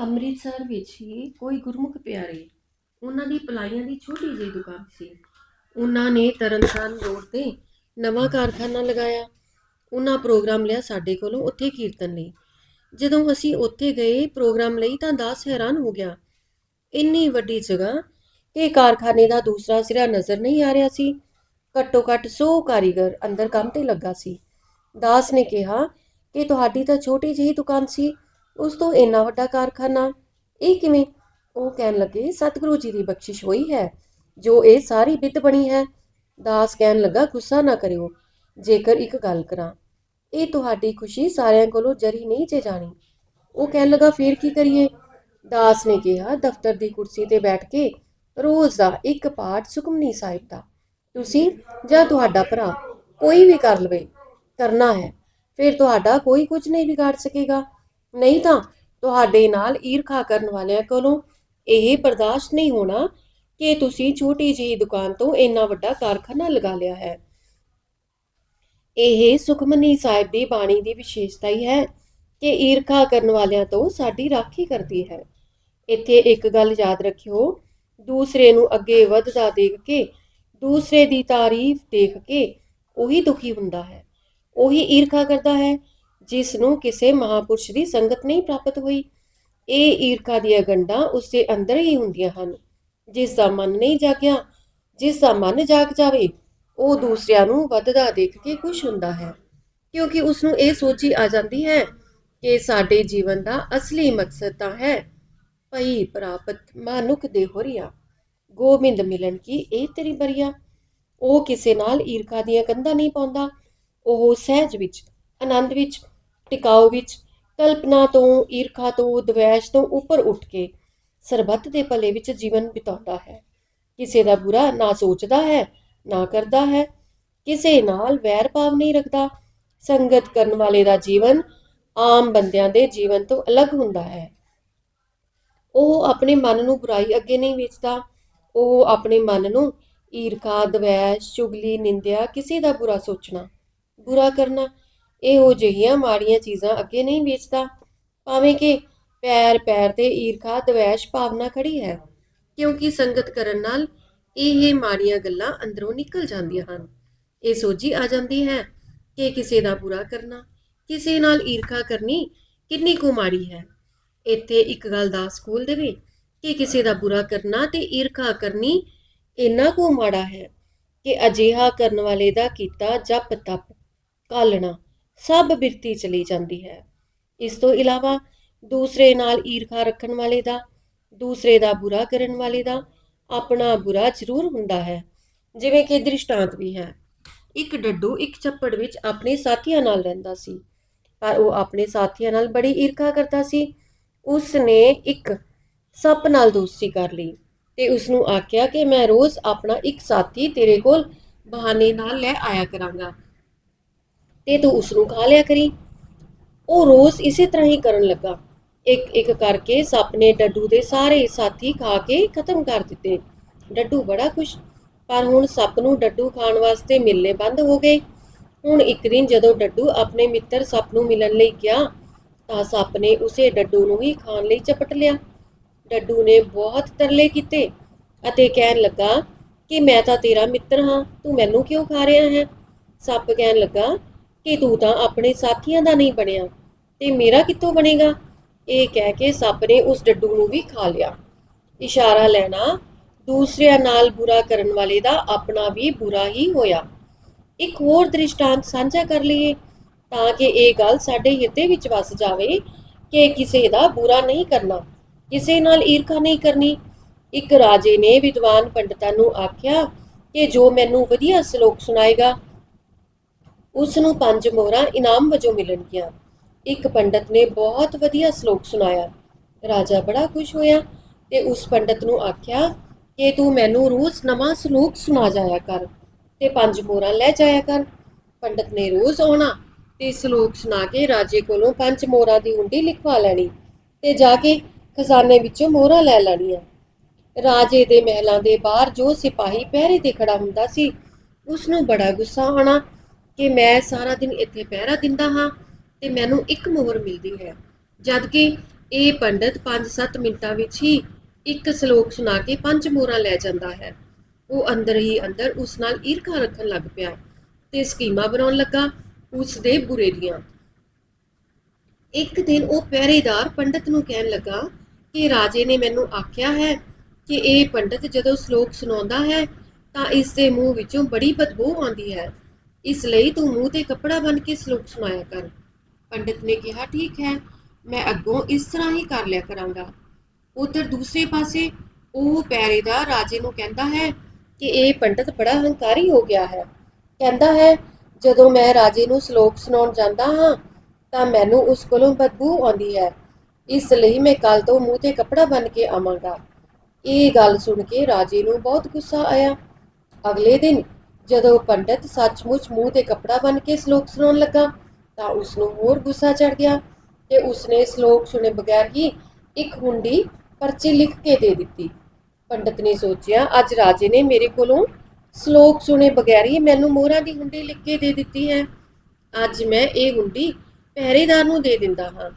ਅੰਮ੍ਰਿਤਸਰ ਵਿੱਚ ਹੀ ਕੋਈ ਗੁਰਮੁਖ ਪਿਆਰੇ, ਉਹਨਾਂ ਦੀ ਪਲਾਈਆਂ ਦੀ ਛੋਟੀ ਜਿਹੀ ਦੁਕਾਨ ਸੀ। ਉਹਨਾਂ ਨੇ ਤਰਨਤਾਰਨ ਰੋਡ ਤੇ ਨਵਾਂ ਕਾਰਖਾਨਾ ਲਗਾਇਆ। ਉਹਨਾਂ ਪ੍ਰੋਗਰਾਮ ਲਿਆ ਸਾਡੇ ਕੋਲੋਂ ਉੱਥੇ ਕੀਰਤਨ ਲਈ। ਜਦੋਂ ਅਸੀਂ ਉੱਥੇ ਗਏ, ਪ੍ਰੋਗਰਾਮ ਲਈ ਤਾਂ ਦਾਸ ਹੈਰਾਨ ਹੋ ਗਿਆ। ਇੰਨੀ ਵੱਡੀ ਜਗ੍ਹਾ ਕਿ ਕਾਰਖਾਨੇ ਦਾ ਦੂਸਰਾ ਸਿਰਾ ਨਜ਼ਰ ਨਹੀਂ ਆ ਰਿਹਾ ਸੀ। ਘੱਟੋ ਘੱਟ 100 ਕਾਰੀਗਰ ਅੰਦਰ ਕੰਮ ਤੇ ਲੱਗਾ ਸੀ। ਦਾਸ ਨੇ ਕਿਹਾ ਕਿ ਤੁਹਾਡੀ ਤਾਂ ਛੋਟੀ ਜਿਹੀ ਦੁਕਾਨ ਸੀ। ਉਸ ਤੋਂ ਇੰਨਾ ਵੱਡਾ ਕਾਰਖਾਨਾ? ਇਹ ਕਿਵੇਂ? ਉਹ ਕਹਿਣ ਲੱਗੇ, ਸਤਿਗੁਰੂ ਜੀ ਦੀ ਬਖਸ਼ਿਸ਼ ਹੋਈ ਹੈ। ਜੋ ਇਹ ਸਾਰੀ ਬਿੱਤ ਬਣੀ ਹੈ, ਦਾਸ ਕਹਿਣ ਲੱਗਾ, ਗੁੱਸਾ ਨਾ ਕਰਿਓ। ਜੇਕਰ ਇੱਕ ਗੱਲ ਕਰਾਂ, ਇਹ ਤੁਹਾਡੀ ਖੁਸ਼ੀ ਸਾਰਿਆਂ ਕੋਲੋਂ ਜਰੀ ਨਹੀਂ ਜੇ ਜਾਣੀ। ਉਹ ਕਹਿਣ ਲੱਗਾ, ਫੇਰ ਕੀ ਕਰੀਏ? ਦਾਸ ਨੇ ਕਿਹਾ, ਦਫ਼ਤਰ ਦੀ ਕੁਰਸੀ ਤੇ ਬੈਠ ਕੇ, ਰੋਜ਼ ਦਾ ਇੱਕ ਪਾਠ ਸੁਖਮਨੀ ਸਾਹਿਬ ਦਾ। ਤੁਸੀਂ ਜਾਂ ਤੁਹਾਡਾ ਭਰਾ, ਕੋਈ ਵੀ ਕਰ ਲਵੇ, ਕਰਨਾ ਹੈ। ਫਿਰ ਤੁਹਾਡਾ ਕੋਈ ਕੁਝ ਨਹੀਂ ਵਿਗਾੜ ਸਕੇਗਾ। ਨਹੀਂ ਤਾਂ ਤੁਹਾਡੇ ਨਾਲ ਈਰਖਾ ਕਰਨ ਵਾਲਿਆਂ ਕੋਲੋਂ ਇਹ ਬਰਦਾਸ਼ਤ ਨਹੀਂ ਹੋਣਾ ਕਿ ਤੁਸੀਂ ਛੋਟੀ ਜਿਹੀ ਦੁਕਾਨ ਤੋਂ ਇੰਨਾ ਵੱਡਾ ਕਾਰਖਾਨਾ ਲਗਾ ਲਿਆ ਹੈ। ਇਹ ਸੁਖਮਨੀ ਸਾਹਿਬ ਦੀ ਬਾਣੀ ਦੀ ਵਿਸ਼ੇਸ਼ਤਾ ਹੀ ਹੈ ਕਿ ਈਰਖਾ ਕਰਨ ਵਾਲਿਆਂ ਤੋਂ ਸਾਡੀ ਰਾਖੀ ਕਰਦੀ ਹੈ। ਇੱਥੇ ਇੱਕ ਗੱਲ ਯਾਦ ਰੱਖਿਓ, ਦੂਸਰੇ ਨੂੰ ਅੱਗੇ ਵੱਧਦਾ ਦੇਖ ਕੇ, ਦੂਸਰੇ ਦੀ ਤਾਰੀਫ ਦੇਖ ਕੇ ਉਹੀ ਦੁਖੀ ਹੁੰਦਾ ਹੈ। ਉਹੀ ਈਰਖਾ ਕਰਦਾ ਹੈ ਜਿਸ ਨੂੰ ਕਿਸੇ ਮਹਾਪੁਰਸ਼ ਦੀ ਸੰਗਤ ਨਹੀਂ ਪ੍ਰਾਪਤ ਹੋਈ। ਇਹ ਈਰਖਾ ਦੀਆਂ ਗੰਢਾਂ ਉਸਦੇ ਅੰਦਰ ਹੀ ਹੁੰਦੀਆਂ ਹਨ। ਜਿਸ ਦਾ ਮਨ ਨਹੀਂ ਜਾਗਿਆ, ਜਿਸ ਦਾ ਮਨ ਜਾਗ ਜਾਵੇ, ਉਹ ਦੂਸਰਿਆਂ ਨੂੰ ਵੱਧਦਾ ਦੇਖ ਕੇ ਖੁਸ਼ ਹੁੰਦਾ ਹੈ। ਕਿਉਂਕਿ ਉਸ ਨੂੰ ਇਹ ਸੋਚੀ ਆ ਜਾਂਦੀ ਹੈ ਕਿ ਸਾਡੇ ਜੀਵਨ ਦਾ ਅਸਲੀ ਮਕਸਦ ਤਾਂ ਹੈ ਭਈ ਪ੍ਰਾਪਤ ਮਾਨੁਖ ਦੇ ਹੋਰੀਆ। ਗੋਬਿੰਦ ਮਿਲਣ ਕੀ ਇਹ ਤੇਰੀ ਬਰੀਆ? ਉਹ ਕਿਸੇ ਨਾਲ ਈਰਖਾ ਦੀਆਂ ਕੰਧਾਂ ਨਹੀਂ ਪਾਉਂਦਾ। ਉਹ ਸਹਿਜ ਵਿੱਚ, ਆਨੰਦ ਵਿੱਚ ਟਿਕਾਓ ਵਿੱਚ ਕਲਪਨਾ ਤੋਂ, ਈਰਖਾ ਤੋਂ, ਦਵੈਸ਼ ਤੋਂ ਉੱਪਰ ਉੱਠ ਕੇ ਸਰਬੱਤ ਦੇ ਭਲੇ ਵਿੱਚ ਜੀਵਨ ਬਿਤਾਉਂਦਾ ਹੈ। ਕਿਸੇ ਦਾ ਬੁਰਾ ਨਾ ਸੋਚਦਾ ਹੈ, ਨਾ ਕਰਦਾ ਹੈ, ਕਿਸੇ ਨਾਲ ਵੈਰ ਭਾਵ ਨਹੀਂ ਰੱਖਦਾ। ਸੰਗਤ ਕਰਨ ਵਾਲੇ ਦਾ ਜੀਵਨ ਆਮ ਬੰਦਿਆਂ ਦੇ ਜੀਵਨ ਤੋਂ ਅਲੱਗ ਹੁੰਦਾ ਹੈ। ਉਹ ਆਪਣੇ ਮਨ ਨੂੰ ਬੁਰਾਈ ਅੱਗੇ ਨਹੀਂ ਵੇਚਦਾ। ਉਹ ਆਪਣੇ ਮਨ ਨੂੰ ਈਰਖਾ, ਦਵੈਸ਼, ਚੁਗਲੀ, ਨਿੰਦਿਆ, ਕਿਸੇ ਦਾ ਬੁਰਾ ਸੋਚਣਾ, ਬੁਰਾ ਕਰਨਾ ਇਹੋ ਜਿਹੀਆਂ ਮਾੜੀਆਂ ਚੀਜ਼ਾਂ ਅੱਗੇ ਨਹੀਂ ਵੇਚਦਾ। ਭਾਵੇਂ ਕਿ ਪੈਰ ਪੈਰ ਤੇ ਈਰਖਾ, ਦਵੈਸ਼ ਭਾਵਨਾ ਖੜੀ ਹੈ, ਕਿਉਂਕਿ ਸੰਗਤ ਕਰਨ ਨਾਲ ਇਹ ਮਾੜੀਆਂ ਗੱਲਾਂ ਅੰਦਰੋਂ ਨਿਕਲ ਜਾਂਦੀਆਂ ਹਨ। ਇਹ ਸੋਝੀ ਆ ਜਾਂਦੀ ਹੈ ਕਿ ਕਿਸੇ ਦਾ ਬੁਰਾ ਕਰਨਾ, ਕਿਸੇ ਨਾਲ ਈਰਖਾ ਕਰਨੀ ਕਿੰਨੀ ਕੁ ਮਾੜੀ ਹੈ। ਇੱਥੇ ਇੱਕ ਗੱਲ ਦਾ ਸਕੂਲ ਦੇਵੇ ਕਿ ਕਿਸੇ ਦਾ ਬੁਰਾ ਕਰਨਾ ਤੇ ਈਰਖਾ ਕਰਨੀ ਇੰਨਾ ਕੁ ਮਾੜਾ ਹੈ ਕਿ ਅਜਿਹਾ ਕਰਨ ਵਾਲੇ ਦਾ ਕੀਤਾ ਜਪ ਤਪ ਕਾਲਣਾ ਸਭ ਬਿਰਤੀ ਚਲੀ ਜਾਂਦੀ ਹੈ। ਇਸ ਤੋਂ ਇਲਾਵਾ ਦੂਸਰੇ ਨਾਲ ਈਰਖਾ ਰੱਖਣ ਵਾਲੇ ਦਾ, ਦੂਸਰੇ ਦਾ ਬੁਰਾ ਕਰਨ ਵਾਲੇ ਦਾ ਆਪਣਾ ਬੁਰਾ ਜ਼ਰੂਰ ਹੁੰਦਾ ਹੈ, ਜਿਵੇਂ ਕਿ ਦ੍ਰਿਸ਼ਟਾਂਤ ਵੀ ਹੈ। ਇੱਕ ਡੱਡੂ ਇੱਕ ਛੱਪੜ ਵਿੱਚ ਆਪਣੇ ਸਾਥੀਆਂ ਨਾਲ ਰਹਿੰਦਾ ਸੀ, ਪਰ ਉਹ ਆਪਣੇ ਸਾਥੀਆਂ ਨਾਲ ਬੜੀ ਈਰਖਾ ਕਰਦਾ ਸੀ। ਉਸ ਨੇ ਇੱਕ ਸੱਪ ਨਾਲ ਦੋਸਤੀ ਕਰ ਲਈ ਤੇ ਉਸ ਨੂੰ ਆਖਿਆ ਕਿ ਮੈਂ ਰੋਜ਼ ਆਪਣਾ ਇੱਕ ਸਾਥੀ ਤੇਰੇ ਕੋਲ ਬਹਾਨੇ ਨਾਲ ਲੈ ਆਇਆ ਕਰਾਂਗਾ। ਤੇ ਤੂੰ ਉਸ ਨੂੰ ਖਾ ਲਿਆ ਕਰੀ। ਉਹ ਰੋਜ਼ ਇਸੇ ਤਰ੍ਹਾਂ ਹੀ ਕਰਨ ਲੱਗਾ। ਇੱਕ ਇੱਕ ਕਰਕੇ ਸੱਪ ਨੇ ਡੱਡੂ ਦੇ ਸਾਰੇ ਸਾਥੀ ਖਾ ਕੇ ਖਤਮ ਕਰ ਦਿੱਤੇ। ਡੱਡੂ ਬੜਾ ਖੁਸ਼, ਪਰ ਹੁਣ ਸੱਪ ਨੂੰ ਡੱਡੂ ਖਾਣ ਵਾਸਤੇ ਮਿਲਨੇ ਬੰਦ ਹੋ ਗਏ। ਹੁਣ ਇੱਕ ਦਿਨ ਜਦੋਂ ਡੱਡੂ ਆਪਣੇ ਮਿੱਤਰ ਸੱਪ ਨੂੰ ਮਿਲਣ ਲਈ ਗਿਆ, ਤਾਂ ਸੱਪ ਨੇ ਉਸੇ ਡੱਡੂ ਨੂੰ ਹੀ ਖਾਣ ਲਈ ਚਪਟ ਲਿਆ। ਡੱਡੂ ਨੇ ਬਹੁਤ ਤਰਲੇ ਕੀਤੇ ਅਤੇ ਕਹਿਣ ਲੱਗਾ ਕਿ ਮੈਂ ਤਾਂ ਤੇਰਾ ਮਿੱਤਰ ਹਾਂ, ਤੂੰ ਮੈਨੂੰ ਕਿਉਂ ਖਾ ਰਿਹਾ ਹੈ? ਸੱਪ ਕਹਿਣ ਲੱਗਾ ਕਿ ਤੂੰ ਤਾਂ ਆਪਣੇ ਸਾਥੀਆਂ ਦਾ ਨਹੀਂ ਬਣਿਆ, ਤੇ ਮੇਰਾ ਕਿੱਥੋਂ ਬਣੇਗਾ? ਇਹ ਕਹਿ ਕੇ ਸੱਪ ਨੇ ਉਸ ਡੱਡੂ ਨੂੰ ਵੀ ਖਾ ਲਿਆ। ਇਸ਼ਾਰਾ ਲੈਣਾ ਦੂਸਰਿਆਂ ਨਾਲ ਬੁਰਾ ਕਰਨ ਵਾਲੇ ਦਾ ਆਪਣਾ ਵੀ ਬੁਰਾ ਹੀ ਹੋਇਆ। ਇੱਕ ਹੋਰ ਦ੍ਰਿਸ਼ਟਾਂਤ ਸਾਂਝਾ ਕਰ ਲਈਏ, ਤਾਂ ਕਿ ਇਹ ਗੱਲ ਸਾਡੇ ਹਿਰਦੇ ਵਿੱਚ ਵਸ ਜਾਵੇ ਕਿ ਕਿਸੇ ਦਾ ਬੁਰਾ ਨਹੀਂ ਕਰਨਾ, ਕਿਸੇ ਨਾਲ ਈਰਖਾ ਨਹੀਂ ਕਰਨੀ। ਇੱਕ ਰਾਜੇ ਨੇ ਵਿਦਵਾਨ ਪੰਡਤਾਂ ਨੂੰ ਆਖਿਆ ਕਿ ਜੋ ਮੈਨੂੰ ਵਧੀਆ ਸ਼ਲੋਕ ਸੁਣਾਏਗਾ ਉਸ ਨੂੰ ਪੰਜ ਮੋਹਰਾਂ ਇਨਾਮ ਵਜੋਂ ਮਿਲਣਗੀਆਂ। ਇੱਕ ਪੰਡਤ ਨੇ ਬਹੁਤ ਵਧੀਆ ਸ਼ਲੋਕ ਸੁਣਾਇਆ। ਰਾਜਾ ਬੜਾ ਖੁਸ਼ ਹੋਇਆ ਤੇ ਉਸ ਪੰਡਤ ਨੂੰ ਆਖਿਆ, ਕਿ ਤੂੰ ਮੈਨੂੰ ਰੋਜ਼ ਨਵਾਂ ਸ਼ਲੋਕ ਸੁਣਾ ਜਾਇਆ ਕਰ ਤੇ ਪੰਜ ਮੋਹਰਾਂ ਲੈ ਜਾਇਆ ਕਰ। ਪੰਡਤ ਨੇ ਰੋਜ਼ ਆਉਣਾ ਤੇ ਸ਼ਲੋਕ ਸੁਣਾ ਕੇ ਰਾਜੇ ਕੋਲੋਂ ਪੰਜ ਮੋਹਰਾਂ ਦੀ ਹੁੰਡੀ ਲਿਖਵਾ ਲੈਣੀ ਤੇ ਜਾ ਕੇ ਖਜ਼ਾਨੇ ਵਿੱਚੋਂ ਮੋਹਰਾਂ ਲੈ ਲੈਣੀਆਂ। ਰਾਜੇ ਦੇ ਮਹਿਲਾਂ ਦੇ ਬਾਹਰ ਜੋ ਸਿਪਾਹੀ ਪਹਿਰੇ ਤੇ ਖੜਾ ਹੁੰਦਾ ਸੀ ਉਸ ਨੂੰ ਬੜਾ ਗੁੱਸਾ ਆਉਣਾ ਕਿ ਮੈਂ ਸਾਰਾ ਦਿਨ ਇੱਥੇ ਪਹਿਰਾ ਦਿੰਦਾ ਹਾਂ ਤੇ ਮੈਨੂੰ ਇੱਕ ਮੋਹਰ ਮਿਲਦੀ ਹੈ। ਜਦ ਕਿ ਇਹ ਪੰਡਤ 5-7 ਮਿੰਟਾਂ ਵਿੱਚ ਹੀ ਇੱਕ ਸ਼ਲੋਕ ਸੁਣਾ ਕੇ ਪੰਜ ਮੋਹਰਾਂ ਲੈ ਜਾਂਦਾ ਹੈ। ਉਹ ਅੰਦਰ ਹੀ ਅੰਦਰ ਉਸ ਨਾਲ ਈਰਖਾ ਰੱਖਣ ਲੱਗ ਪਿਆ ਤੇ ਸਕੀਮਾਂ ਬਣਾਉਣ ਲੱਗਾ ਉਸ ਦੇ ਬੁਰੇ ਦੀਆਂ। ਇੱਕ ਦਿਨ ਉਹ ਪਹਿਰੇਦਾਰ ਪੰਡਤ ਨੂੰ ਕਹਿਣ ਲੱਗਾ ਕਿ ਰਾਜੇ ਨੇ ਮੈਨੂੰ ਆਖਿਆ ਹੈ ਕਿ ਇਹ ਪੰਡਤ ਜਦੋਂ ਸ਼ਲੋਕ ਸੁਣਾਉਂਦਾ ਹੈ ਤਾਂ ਇਸ ਦੇ ਮੂੰਹ ਵਿੱਚੋਂ ਬੜੀ ਬਦਬੂ ਆਉਂਦੀ ਹੈ। ਇਸ ਲਈ ਤੂੰ ਮੂੰਹ ਤੇ ਕੱਪੜਾ ਬੰਨ ਕੇ ਸ਼ਲੋਕ ਸੁਣਾਇਆ ਕਰ। ਪੰਡਿਤ ਨੇ ਕਿਹਾ, ਠੀਕ ਹੈ, ਮੈਂ ਅੱਗੋਂ ਇਸ ਤਰ੍ਹਾਂ ਹੀ ਕਰ ਲਿਆ ਕਰਾਂਗਾ। ਉਧਰ ਦੂਸਰੇ ਪਾਸੇ ਉਹ ਪੈਰੇਦਾਰ ਰਾਜੇ ਨੂੰ ਕਹਿੰਦਾ ਹੈ ਕਿ ਇਹ ਪੰਡਤ ਬੜਾ ਹੰਕਾਰੀ ਹੋ ਗਿਆ ਹੈ। ਕਹਿੰਦਾ ਹੈ, ਜਦੋਂ ਮੈਂ ਰਾਜੇ ਨੂੰ ਸ਼ਲੋਕ ਸੁਣਾਉਣ ਜਾਂਦਾ ਹਾਂ, ਤਾਂ ਮੈਨੂੰ ਉਸ ਕੋਲੋਂ ਬਦਬੂ ਆਉਂਦੀ ਹੈ। ਇਸ ਲਈ ਮੈਂ ਕੱਲ ਤੋਂ ਮੂੰਹ ਤੇ ਕੱਪੜਾ ਬੰਨ੍ਹ ਕੇ ਆਵਾਂਗਾ। ਇਹ ਗੱਲ ਸੁਣ ਕੇ ਰਾਜੇ ਨੂੰ ਬਹੁਤ ਗੁੱਸਾ ਆਇਆ। ਅਗਲੇ ਦਿਨ ਜਦੋਂ ਪੰਡਤ ਸੱਚਮੁੱਚ ਮੂੰਹ ਤੇ ਕੱਪੜਾ ਬੰਨ੍ਹ ਕੇ ਸ਼ਲੋਕ ਸੁਣਾਉਣ ਲੱਗਾ, ਤਾਂ ਉਸ ਨੂੰ ਹੋਰ ਗੁੱਸਾ ਚੜ ਗਿਆ ਤੇ ਉਸਨੇ ਸ਼ਲੋਕ ਸੁਣੇ ਬਗੈਰ ਹੀ ਇੱਕ ਹੁੰਡੀ ਪਰਚੀ ਲਿਖ ਕੇ ਦੇ ਦਿੱਤੀ। ਪੰਡਤ ਨੇ ਸੋਚਿਆ, ਅੱਜ ਰਾਜੇ ਨੇ ਮੇਰੇ ਕੋਲੋਂ ਸ਼ਲੋਕ ਸੁਣੇ ਬਗੈਰ ਹੀ ਮੈਨੂੰ ਮੋਹਰਾਂ ਦੀ ਹੁੰਡੀ ਲਿਖ ਕੇ ਦੇ ਦਿੱਤੀ ਹੈ। ਅੱਜ ਮੈਂ ਇਹ ਹੁੰਡੀ ਪਹਿਰੇਦਾਰ ਨੂੰ ਦੇ ਦਿੰਦਾ ਹਾਂ।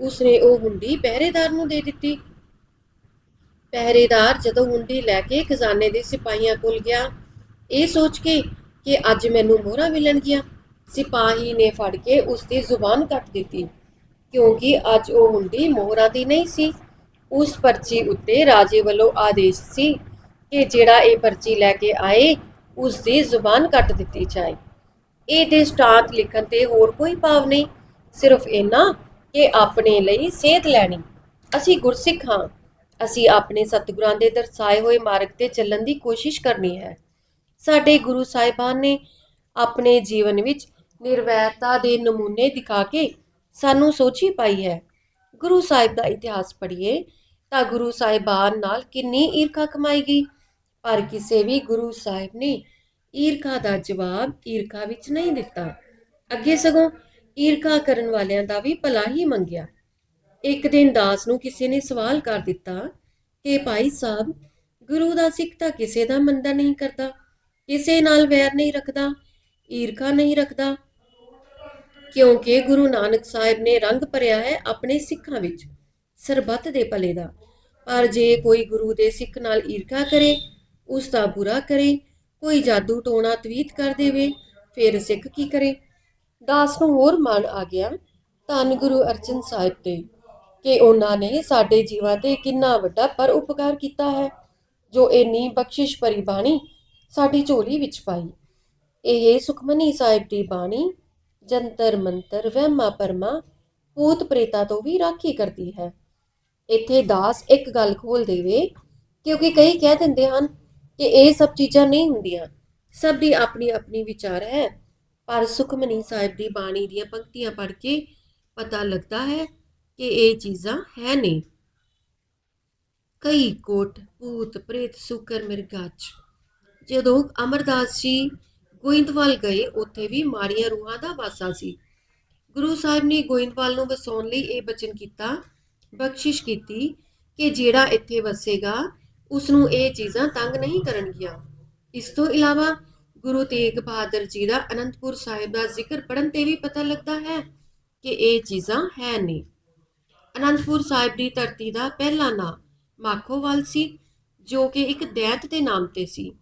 ਉਸਨੇ ਉਹ ਹੁੰਡੀ ਪਹਿਰੇਦਾਰ ਨੂੰ ਦੇ ਦਿੱਤੀ। ਪਹਿਰੇਦਾਰ ਜਦੋਂ ਹੁੰਡੀ ਲੈ ਕੇ ਖਜ਼ਾਨੇ ਦੇ ਸਿਪਾਹੀਆਂ ਕੋਲ ਗਿਆ ਇਹ ਸੋਚ ਕੇ ਕਿ ਅੱਜ ਮੈਨੂੰ ਮੋਹਰਾਂ ਮਿਲਣਗੀਆਂ। ਸਿਪਾਹੀ ਨੇ ਫੜ ਕੇ ਉਸ ਦੀ ਜ਼ੁਬਾਨ ਕੱਟ ਦਿੱਤੀ, ਕਿਉਂਕਿ ਅੱਜ ਉਹ ਹੁੰਦੀ ਮੋਹਰਾਂ ਦੀ ਨਹੀਂ ਸੀ। ਉਸ ਪਰਚੀ ਉੱਤੇ ਰਾਜੇ ਵੱਲੋਂ ਆਦੇਸ਼ ਸੀ ਕਿ ਜਿਹੜਾ ਇਹ ਪਰਚੀ ਲੈ ਕੇ ਆਏ ਉਸ ਦੀ ਜ਼ੁਬਾਨ ਕੱਟ ਦਿੱਤੀ ਜਾਏ। ਇਹ ਸਟਾਂਤ ਲਿਖਣ ਤੇ ਹੋਰ ਕੋਈ ਭਾਵ ਨਹੀਂ, ਸਿਰਫ ਇੰਨਾ ਕਿ ਆਪਣੇ ਲਈ ਸੇਧ ਲੈਣੀ। ਅਸੀਂ ਗੁਰਸਿੱਖ ਹਾਂ। ਅਸੀਂ ਆਪਣੇ ਸਤਿਗੁਰਾਂ ਦੇ ਦਰਸਾਏ ਹੋਏ ਮਾਰਗ ਤੇ ਚੱਲਣ ਦੀ ਕੋਸ਼ਿਸ਼ ਕਰਨੀ ਹੈ। ਸਾਡੇ ਗੁਰੂ ਸਾਹਿਬਾਨ ਨੇ ਆਪਣੇ ਜੀਵਨ ਵਿੱਚ ਨਿਰਵੈਰਤਾ ਦੇ ਨਮੂਨੇ ਦਿਖਾ ਕੇ ਸਾਨੂੰ ਸੋਚੀ ਪਾਈ ਹੈ। ਗੁਰੂ ਸਾਹਿਬ ਦਾ ਇਤਿਹਾਸ ਪੜ੍ਹੀਏ ਤਾਂ ਗੁਰੂ ਸਾਹਿਬਾਨ ਨਾਲ ਕਿੰਨੀ ਈਰਖਾ ਕਮਾਈ ਗਈ। ਪਰ ਕਿਸੇ ਵੀ ਗੁਰੂ ਸਾਹਿਬ ਨੇ ਈਰਖਾ ਦਾ ਜਵਾਬ ਈਰਖਾ ਵਿੱਚ ਨਹੀਂ ਦਿੱਤਾ। ਅੱਗੇ ਸਗੋਂ ਈਰਖਾ ਕਰਨ ਵਾਲਿਆਂ ਦਾ ਵੀ ਭਲਾ ਹੀ ਮੰਗਿਆ। ਇੱਕ ਦਿਨ ਦਾਸ ਨੂੰ ਕਿਸੇ ਨੇ ਸਵਾਲ ਕਰ ਦਿੱਤਾ ਕਿ ਭਾਈ ਸਾਹਿਬ, ਗੁਰੂ ਦਾ ਸਿੱਖ ਤਾਂ ਕਿਸੇ ਦਾ ਮੰਦਾ ਨਹੀਂ ਕਰਦਾ। ਕਿਸੇ ਨਾਲ ਵੈਰ ਨਹੀਂ ਰੱਖਦਾ, ਈਰਖਾ ਨਹੀਂ ਰੱਖਦਾ, ਕਿਉਂਕਿ ਗੁਰੂ ਨਾਨਕ ਸਾਹਿਬ ਨੇ ਰੰਗ ਭਰਿਆ ਹੈ ਆਪਣੇ ਸਿੱਖਾਂ ਵਿੱਚ, ਸਰਬੱਤ ਦੇ ਭਲੇ ਦਾ। ਪਰ ਜੇ ਕੋਈ ਗੁਰੂ ਦੇ ਸਿੱਖ ਨਾਲ ਈਰਖਾ ਕਰੇ, ਉਸ ਦਾ ਬੁਰਾ ਕਰੇ, ਕੋਈ ਜਾਦੂ ਟੋਣਾ ਤਵੀਤ ਕਰ ਦੇਵੇ, ਫਿਰ ਸਿੱਖ ਕੀ ਕਰੇ? ਦਾਸ ਨੂੰ ਹੋਰ ਮਾਣ ਆ ਗਿਆ। ਧੰਨ ਗੁਰੂ ਅਰਜਨ ਸਾਹਿਬ ਤੇ, ਕਿ ਉਹਨਾਂ ਨੇ ਸਾਡੇ ਜੀਵਾਂ ਤੇ ਕਿੰਨਾ ਵੱਡਾ ਪਰ ਉਪਕਾਰ ਕੀਤਾ ਹੈ, ਜੋ ਇੰਨੀ ਬਖਸ਼ਿਸ਼ ਭਰੀ ਬਾਣੀ ਸਾਡੀ ਝੋਲੀ ਵਿੱਚ ਪਾਈ। ਇਹ ਸੁਖਮਨੀ ਸਾਹਿਬ ਦੀ ਬਾਣੀ, ਜੰਤਰ ਮੰਤਰ, ਵਹਿਮਾ ਪਰਮਾ ਭੂਤ ਪ੍ਰੇਤਾ ਤੋਂ ਵੀ ਰਾਖੀ ਕਰਦੀ ਹੈ। ਇੱਥੇ ਦਾਸ ਇੱਕ ਗੱਲ ਖੋਲ ਦੇਵੇ, ਕਿਉਂਕਿ ਕਈ ਕਹਿ ਦਿੰਦੇ ਹਨ ਕਿ ਇਹ ਸਭ ਚੀਜ਼ਾਂ ਨਹੀਂ ਹੁੰਦੀਆਂ। ਸਭ ਦੀ ਆਪਣੀ ਆਪਣੀ ਵਿਚਾਰ ਹੈ, ਪਰ ਸੁਖਮਨੀ ਸਾਹਿਬ ਦੀ ਬਾਣੀ ਦੀਆਂ ਪੰਕਤੀਆਂ ਪੜ੍ਹ ਕੇ ਪਤਾ ਲੱਗਦਾ ਹੈ ਕਿ ਇਹ ਚੀਜ਼ਾਂ ਹੈ ਨਹੀਂ। ਕਈ ਕੋਟ, ਭੂਤ, ਪ੍ਰੇਤ, ਸੁਕਰ, ਮਿਰਗਾਚ। ਜਦੋਂ ਅਮਰਦਾਸ ਜੀ ਗੋਇੰਦਵਾਲ ਗਏ, ਉੱਥੇ ਵੀ ਮਾੜੀਆਂ ਰੂਹਾਂ ਦਾ ਵਾਸਾ ਸੀ। ਗੁਰੂ ਸਾਹਿਬ ਨੇ ਗੋਇੰਦਵਾਲ ਨੂੰ ਵਸਾਉਣ ਲਈ ਇਹ ਬਚਨ ਕੀਤਾ, ਬਖਸ਼ਿਸ਼ ਕੀਤੀ ਕਿ ਜਿਹੜਾ ਇੱਥੇ ਵਸੇਗਾ ਉਸ ਨੂੰ ਇਹ ਚੀਜ਼ਾਂ ਤੰਗ ਨਹੀਂ ਕਰਨਗੀਆਂ। ਇਸ ਤੋਂ ਇਲਾਵਾ ਗੁਰੂ ਤੇਗ ਬਹਾਦਰ ਜੀ ਦਾ ਅਨੰਦਪੁਰ ਸਾਹਿਬ ਦਾ ਜ਼ਿਕਰ ਪੜਨ ਤੇ ਵੀ ਪਤਾ ਲੱਗਦਾ ਹੈ ਕਿ ਇਹ ਚੀਜ਼ਾਂ ਹੈ ਨਹੀਂ ਅਨੰਦਪੁਰ ਸਾਹਿਬ ਦੀ ਧਰਤੀ ਦਾ ਪਹਿਲਾ ਨਾਂ ਮਾਖੋਵਾਲ ਸੀ, ਜੋ ਕਿ ਇੱਕ ਦੈਂਤ ਦੇ ਨਾਮ ਤੇ ਸੀ।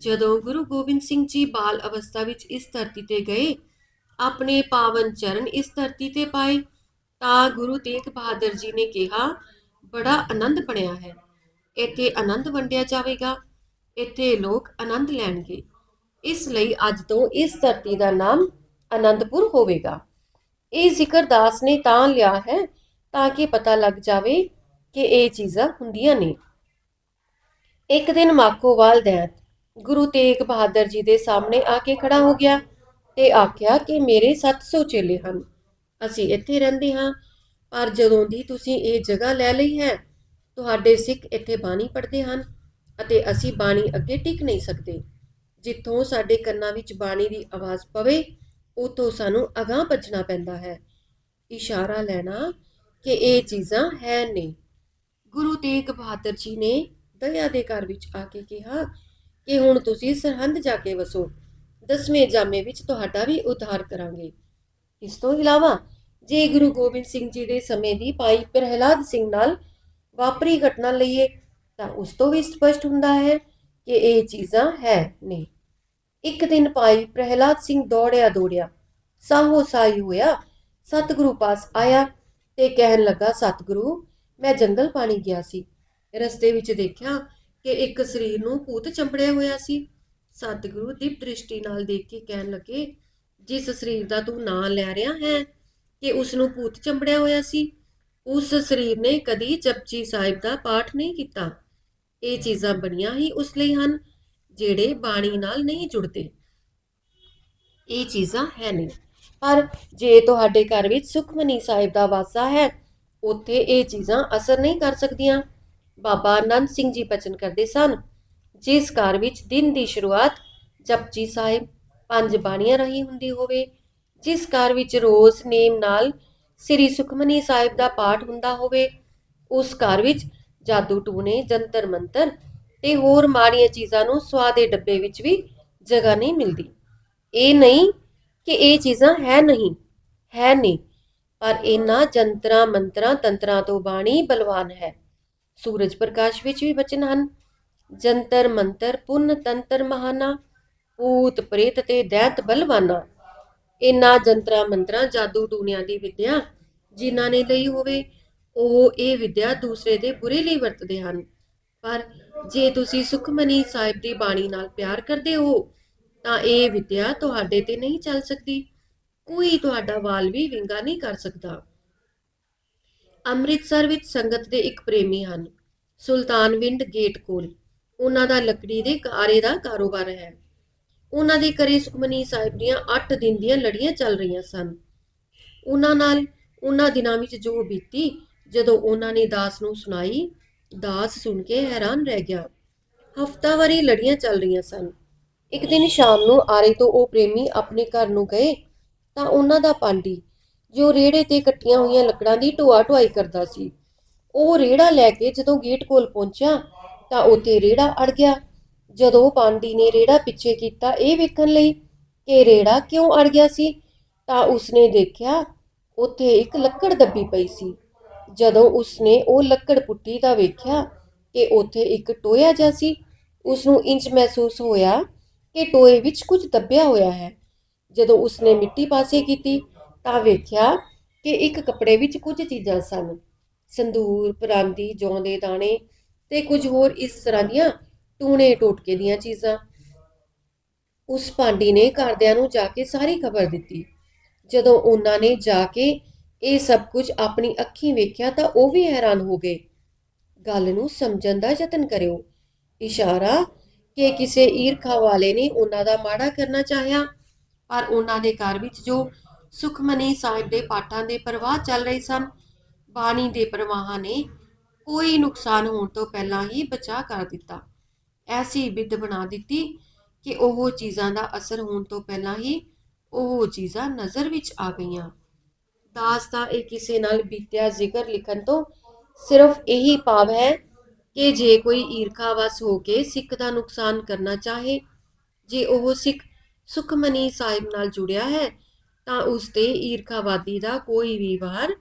ਜਦੋਂ ਗੁਰੂ ਗੋਬਿੰਦ ਸਿੰਘ ਜੀ ਬਾਲ ਅਵਸਥਾ ਵਿੱਚ ਇਸ ਧਰਤੀ ਤੇ ਗਏ, ਆਪਣੇ ਪਾਵਨ ਚਰਨ ਇਸ ਧਰਤੀ ਤੇ ਪਾਏ, ਤਾਂ ਗੁਰੂ ਤੇਗ ਬਹਾਦਰ ਜੀ ਨੇ ਕਿਹਾ, ਬੜਾ ਆਨੰਦ ਬਣਿਆ ਹੈ। ਇੱਥੇ ਆਨੰਦ ਵੰਡਿਆ ਜਾਵੇਗਾ, ਇੱਥੇ ਲੋਕ ਆਨੰਦ ਲੈਣਗੇ। ਇਸ ਲਈ ਅੱਜ ਤੋਂ ਇਸ ਧਰਤੀ ਦਾ ਨਾਮ ਆਨੰਦਪੁਰ ਹੋਵੇਗਾ। ਇਹ ਜ਼ਿਕਰ ਦਾਸ ਨੇ ਤਾਂ ਲਿਆ ਹੈ, ਤਾਂ ਕਿ ਪਤਾ ਲੱਗ ਜਾਵੇ ਕਿ ਇਹ ਚੀਜ਼ਾਂ ਹੁੰਦੀਆਂ ਨੇ। ਇੱਕ ਦਿਨ ਮਾਕੋਵਾਲ ਦੈਂਤ ਗੁਰੂ ਤੇਗ ਬਹਾਦਰ ਜੀ ਦੇ ਸਾਹਮਣੇ ਆ ਕੇ ਖੜਾ ਹੋ ਗਿਆ ਤੇ ਆਖਿਆ ਕਿ ਮੇਰੇ 700 ਚੇਲੇ ਹਨ। ਅਸੀਂ ਇੱਥੇ ਰਹਿੰਦੇ ਹਾਂ, ਪਰ ਜਦੋਂ ਦੀ ਤੁਸੀਂ ਇਹ ਜਗ੍ਹਾ ਲੈ ਲਈ ਹੈ, ਤੁਹਾਡੇ ਸਿੱਖ ਇੱਥੇ ਬਾਣੀ ਪੜ੍ਹਦੇ ਹਨ ਅਤੇ ਅਸੀਂ ਬਾਣੀ ਅੱਗੇ ਟਿਕ ਨਹੀਂ ਸਕਦੇ। ਜਿੱਥੋਂ ਸਾਡੇ ਕੰਨਾਂ ਵਿੱਚ ਬਾਣੀ ਦੀ ਆਵਾਜ਼ ਪਵੇ ਉਤੋਂ ਸਾਨੂੰ ਅਗਾਂਹ ਭੱਜਣਾ ਪੈਂਦਾ ਹੈ। ਇਸ਼ਾਰਾ ਲੈਣਾ ਕਿ ਇਹ ਚੀਜ਼ਾਂ ਹੈ ਨਹੀਂ। ਗੁਰੂ ਤੇਗ ਬਹਾਦਰ ਜੀ ਨੇ ਦਇਆ ਦੇ ਘਰ ਵਿੱਚ ਆ ਕੇ ਕਿਹਾ ਕਿ ਹੁਣ ਤੁਸੀਂ ਸਰਹੰਦ ਜਾ ਕੇ ਵਸੋ। ਦਸਵੇਂ ਜਾਮੇ ਵਿੱਚ ਤੁਹਾਡਾ ਵੀ ਉਧਾਰ ਕਰਾਂਗੇ। ਇਸ ਤੋਂ ਇਲਾਵਾ, ਜੇ ਗੁਰੂ ਗੋਬਿੰਦ ਸਿੰਘ ਜੀ ਦੇ ਸਮੇਂ ਦੀ ਭਾਈ ਪ੍ਰਹਿਲਾਦ ਸਿੰਘ ਨਾਲ ਵਾਪਰੀ ਘਟਨਾ ਲਈਏ, ਤਾਂ ਉਸ ਤੋਂ ਵੀ ਸਪਸ਼ਟ ਹੁੰਦਾ ਹੈ ਕਿ ਇਹ ਚੀਜ਼ਾਂ ਹੈ ਨਹੀਂ। ਇੱਕ ਦਿਨ ਭਾਈ ਪ੍ਰਹਿਲਾਦ ਸਿੰਘ ਦੌੜਿਆ ਦੌੜਿਆ, ਸਾਹੋ ਸਾਈ ਹੋਇਆ, ਸਤਿਗੁਰੂ ਪਾਸ ਆਇਆ ਤੇ ਕਹਿਣ ਲੱਗਾ, ਸਤਿਗੁਰੂ, ਮੈਂ ਜੰਗਲ ਪਾਣੀ ਗਿਆ ਸੀ। ਰਸਤੇ ਵਿੱਚ ਦੇਖਿਆ ਕਿ ਇੱਕ ਸਰੀਰ ਨੂੰ ਭੂਤ ਚੰਬੜਿਆ ਹੋਇਆ ਸੀ। ਸਤਿਗੁਰੂ ਦੀਪ ਦ੍ਰਿਸ਼ਟੀ ਨਾਲ ਦੇਖ ਕੇ ਕਹਿਣ ਲੱਗੇ, ਜਿਸ ਸਰੀਰ ਦਾ ਤੂੰ ਨਾਂ ਲੈ ਰਿਹਾ ਹੈ ਕਿ ਉਸ ਨੂੰ ਭੂਤ ਚੰਬੜਿਆ ਹੋਇਆ ਸੀ, ਉਸ ਸਰੀਰ ਨੇ ਕਦੀ ਜਪਜੀ ਸਾਹਿਬ ਦਾ ਪਾਠ ਨਹੀਂ ਕੀਤਾ। ਇਹ ਚੀਜ਼ਾਂ ਬਣੀਆਂ ਹੀ ਉਸ ਲਈ ਹਨ, ਜਿਹੜੇ ਬਾਣੀ ਨਾਲ ਨਹੀਂ ਜੁੜਦੇ। ਇਹ ਚੀਜ਼ਾਂ ਹੈ ਨਹੀਂ। ਪਰ ਜੇ ਤੁਹਾਡੇ ਘਰ ਵਿੱਚ ਸੁਖਮਨੀ ਸਾਹਿਬ ਦਾ ਵਾਸਾ ਹੈ, ਉੱਥੇ ਇਹ ਚੀਜ਼ਾਂ ਅਸਰ ਨਹੀਂ ਕਰ ਸਕਦੀਆਂ। ਬਾਬਾ ਅਨੰਦ ਸਿੰਘ ਜੀ ਬਚਨ ਕਰਦੇ ਸਨ, ਜਿਸ ਘਰ ਵਿੱਚ ਦਿਨ ਦੀ ਸ਼ੁਰੂਆਤ ਜਪਜੀ ਸਾਹਿਬ ਪੰਜ ਬਾਣੀਆਂ ਰਹੀ ਹੁੰਦੀ ਹੋਵੇ, ਜਿਸ ਘਰ ਵਿੱਚ ਰੋਜ਼ ਨੇਮ ਨਾਲ ਸ੍ਰੀ ਸੁਖਮਨੀ ਸਾਹਿਬ ਦਾ ਪਾਠ ਹੁੰਦਾ ਹੋਵੇ, ਉਸ ਘਰ ਵਿੱਚ ਜਾਦੂ ਟੂਣੇ, ਜੰਤਰ ਮੰਤਰ ਤੇ ਹੋਰ ਮਾੜੀਆਂ ਚੀਜ਼ਾਂ ਨੂੰ ਸਵਾਦ ਦੇ ਡੱਬੇ ਵਿੱਚ ਵੀ ਜਗ੍ਹਾ ਨਹੀਂ ਮਿਲਦੀ। ਇਹ ਨਹੀਂ ਕਿ ਇਹ ਚੀਜ਼ਾਂ ਹੈ ਨਹੀਂ ਹੈ ਨਹੀਂ ਪਰ ਇਹਨਾਂ ਜੰਤਰਾਂ ਮੰਤਰਾਂ ਤੰਤਰਾਂ ਤੋਂ ਬਾਣੀ ਬਲਵਾਨ ਹੈ। ਸੂਰਜ ਪ੍ਰਕਾਸ਼ ਵਿੱਚ ਵੀ ਬਚਨ ਹਨ। ਜੰਤਰ ਮੰਤਰ, ਪੁੰਨ ਤੰਤਰ ਮਹਾਨਾ, ਭੂਤ ਪ੍ਰੇਤ ਤੇ ਦੈਤ ਬਲਵਾਨਾ। ਇਹਨਾਂ ਜੰਤਰਾਂ ਮੰਤਰਾਂ ਜਾਦੂ ਟੂਣਿਆਂ ਦੀ ਵਿਦਿਆ ਜਿਨ੍ਹਾਂ ਨੇ ਲਈ ਹੋਵੇ, ਉਹ ਇਹ ਵਿਦਿਆ ਦੂਸਰੇ ਦੇ ਬੁਰੇ ਲਈ ਵਰਤਦੇ ਹਨ। ਪਰ ਜੇ ਤੁਸੀਂ ਸੁਖਮਨੀ ਸਾਹਿਬ ਦੀ ਬਾਣੀ ਨਾਲ ਪਿਆਰ ਕਰਦੇ ਹੋ, ਤਾਂ ਇਹ ਵਿਦਿਆ ਤੁਹਾਡੇ ਤੇ ਨਹੀਂ ਚੱਲ ਸਕਦੀ। ਕੋਈ ਤੁਹਾਡਾ ਵਾਲ ਵੀ ਵਿੰਗਾ ਨਹੀਂ ਕਰ ਸਕਦਾ। ਅੰਮ੍ਰਿਤਸਰ ਵਿੱਚ ਸੰਗਤ ਦੇ ਇੱਕ ਪ੍ਰੇਮੀ ਹਨ। ਸੁਲਤਾਨਵਿੰਡ ਗੇਟ ਕੋਲ। ਉਹਨਾਂ ਦਾ ਲੱਕੜੀ ਦੇ ਕਾਰੇ ਦਾ ਕਾਰੋਬਾਰ ਹੈ। ਉਹਨਾਂ ਦੇ ਘਰੇ ਸੁਖਮਨੀ ਸਾਹਿਬ ਦੀਆਂ 8 ਦਿਨ ਦੀਆਂ ਲੜੀਆਂ ਚੱਲ ਰਹੀਆਂ ਸਨ। ਉਹਨਾਂ ਨਾਲ ਉਹਨਾਂ ਦਿਨਾਂ ਵਿੱਚ ਜੋ ਬੀਤੀ, ਜਦੋਂ ਉਹਨਾਂ ਨੇ ਦਾਸ ਨੂੰ ਸੁਣਾਈ, ਦਾਸ ਸੁਣ ਕੇ ਹੈਰਾਨ ਰਹਿ ਗਿਆ। ਹਫਤਾਵਾਰੀ ਲੜੀਆਂ ਚੱਲ ਰਹੀਆਂ ਸਨ। ਇੱਕ ਦਿਨ ਸ਼ਾਮ ਨੂੰ ਆਰੇ ਤੋਂ ਉਹ ਪ੍ਰੇਮੀ ਆਪਣੇ ਘਰ ਨੂੰ ਗਏ ਤਾਂ ਉਹਨਾਂ ਦਾ ਪਾਂਡੀ ਜੋ ਰੇੜੇ ਤੇ ਕੱਟੀਆਂ ਹੋਈਆਂ ਲੱਕੜਾਂ ਦੀ ਢੋਆ ਢੁਆਈ ਕਰਦਾ ਸੀ। ਉਹ ਰੇੜਾ ਲੈ ਕੇ ਜਦੋਂ ਗੇਟ ਕੋਲ ਪਹੁੰਚਿਆ ਤਾਂ ਉੱਥੇ ਰੇੜਾ ਅੜ ਗਿਆ। ਜਦੋਂ ਪਾਂਡੀ ਨੇ ਰੇੜਾ ਪਿੱਛੇ ਕੀਤਾ ਇਹ ਵੇਖਣ ਲਈ ਕਿ ਰੇੜਾ ਕਿਉਂ ਅੜ ਗਿਆ ਸੀ ਤਾਂ ਉਸਨੇ ਦੇਖਿਆ ਉੱਥੇ ਇੱਕ ਲੱਕੜ ਦੱਬੀ ਪਈ ਸੀ। ਜਦੋਂ ਉਸਨੇ ਉਹ ਲੱਕੜ ਪੁੱਟੀ ਤਾਂ ਵੇਖਿਆ ਕਿ ਉੱਥੇ ਇੱਕ ਟੋਇਆ ਜਿਹਾ ਸੀ। ਉਸ ਨੂੰ ਇੰਜ ਮਹਿਸੂਸ ਹੋਇਆ ਕਿ ਟੋਏ ਵਿੱਚ ਕੁਝ ਦੱਬਿਆ ਹੋਇਆ ਹੈ। ਜਦੋਂ ਉਸਨੇ ਮਿੱਟੀ ਪਾਸੇ ਕੀਤੀ ਤਾਂ ਵੇਖਿਆ ਕਿ ਇੱਕ ਕੱਪੜੇ ਵਿੱਚ ਕੁਝ ਚੀਜ਼ਾਂ ਸਨ। ਸੰਦੂਰ, ਪਰਾਂਦੀ, ਜੌਂ ਦੇ ਦਾਣੇ ਤੇ ਕੁਝ ਹੋਰ ਇਸ ਤਰ੍ਹਾਂ ਦੀਆਂ ਟੂਣੇ ਟੋਟਕੇ ਦੀਆਂ ਚੀਜ਼ਾਂ। ਉਸ ਪਾਂਡੀ ਨੇ ਘਰਦਿਆਂ ਨੂੰ ਜਾ ਕੇ ਸਾਰੀ ਖਬਰ ਦਿੱਤੀ। ਜਦੋਂ ਉਹਨਾਂ ਨੇ ਜਾ ਕੇ ਇਹ ਸਭ ਕੁਝ ਆਪਣੀ ਅੱਖੀਂ ਵੇਖਿਆ ਤਾਂ ਉਹ ਵੀ ਹੈਰਾਨ ਹੋ ਗਏ। ਗੱਲ ਨੂੰ ਸਮਝਣ ਦਾ ਯਤਨ ਕਰਿਓ। ਇਸ਼ਾਰਾ ਕਿ ਕਿਸੇ ਈਰਖਾ ਵਾਲੇ ਨੇ ਉਹਨਾਂ ਦਾ ਮਾੜਾ ਕਰਨਾ ਚਾਹਿਆ, ਪਰ ਉਹਨਾਂ ਦੇ ਘਰ ਵਿੱਚ ਜੋ ਸੁਖਮਨੀ ਸਾਹਿਬ ਦੇ ਪਾਠਾਂ ਦੇ ਪ੍ਰਵਾਹ ਚੱਲ ਰਹੇ ਸਨ। ਬਾਣੀ ਦੇ ਪ੍ਰਵਾਹਾਂ ਨੇ ਕੋਈ ਨੁਕਸਾਨ ਹੋਣ ਤੋਂ ਪਹਿਲਾਂ ਹੀ ਬਚਾ ਕਰ ਦਿੱਤਾ। ਐਸੀ ਵਿਧ ਬਣਾ ਦਿੱਤੀ ਕਿ ਉਹ ਚੀਜ਼ਾਂ ਦਾ ਅਸਰ ਹੋਣ ਤੋਂ ਪਹਿਲਾਂ ਹੀ ਉਹ ਚੀਜ਼ਾਂ ਨਜ਼ਰ ਵਿੱਚ ਆ ਗਈਆਂ। ਦਾਸ ਦਾ ਇਹ ਕਿਸੇ ਨਾਲ ਬੀਤਿਆ ਜ਼ਿਕਰ ਲਿਖਣ ਤੋਂ ਸਿਰਫ ਇਹੀ ਭਾਵ ਹੈ ਕਿ ਜੇ ਕੋਈ ਈਰਖਾਵਸ ਹੋ ਕੇ ਸਿੱਖ ਦਾ ਨੁਕਸਾਨ ਕਰਨਾ ਚਾਹੇ, ਜੇ ਉਹ ਸਿੱਖ ਸੁਖਮਨੀ ਸਾਹਿਬ ਨਾਲ ਜੁੜਿਆ ਹੈ ਤਾਂ ਉਸ ਤੇ ਈਰਖਾਵਾਦੀ ਦਾ ਕੋਈ ਵੀ ਵਾਰ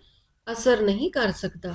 ਅਸਰ ਨਹੀਂ ਕਰ ਸਕਦਾ।